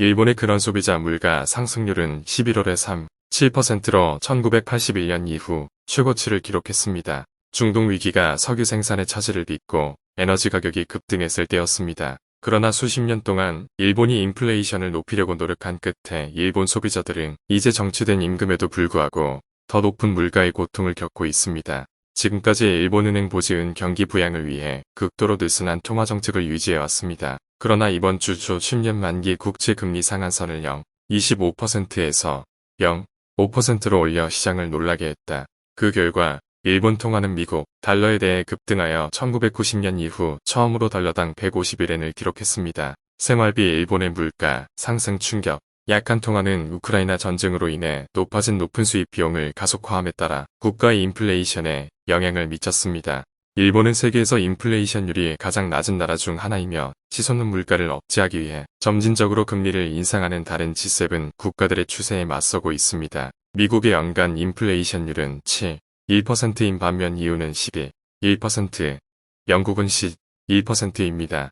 일본의 그런 소비자 물가 상승률은 11월에 3, 7%로 1981년 이후 최고치를 기록했습니다. 중동 위기가 석유 생산의 차질을 빚고 에너지 가격이 급등했을 때였습니다. 그러나 수십 년 동안 일본이 인플레이션을 높이려고 노력한 끝에 일본 소비자들은 이제 정치된 임금에도 불구하고 더 높은 물가의 고통을 겪고 있습니다. 지금까지 일본은행 보지은 경기 부양을 위해 극도로 느슨한 통화 정책을 유지해왔습니다. 그러나 이번 주 초 10년 만기 국채 금리 상한선을 0, 25%에서 0, 5%로 올려 시장을 놀라게 했다. 그 결과 일본 통화는 미국 달러에 대해 급등하여 1990년 이후 처음으로 달러당 151엔을 기록했습니다. 생활비 일본의 물가 상승 충격 약한 통화는 우크라이나 전쟁으로 인해 높아진 높은 수입 비용을 가속화함에 따라 국가의 인플레이션에 영향을 미쳤습니다. 일본은 세계에서 인플레이션율이 가장 낮은 나라 중 하나이며 치솟는 물가를 억제하기 위해 점진적으로 금리를 인상하는 다른 G7 국가들의 추세에 맞서고 있습니다. 미국의 연간 인플레이션율은 7, 1%인 반면 이유는 12, 1%, 영국은 10, 1%입니다.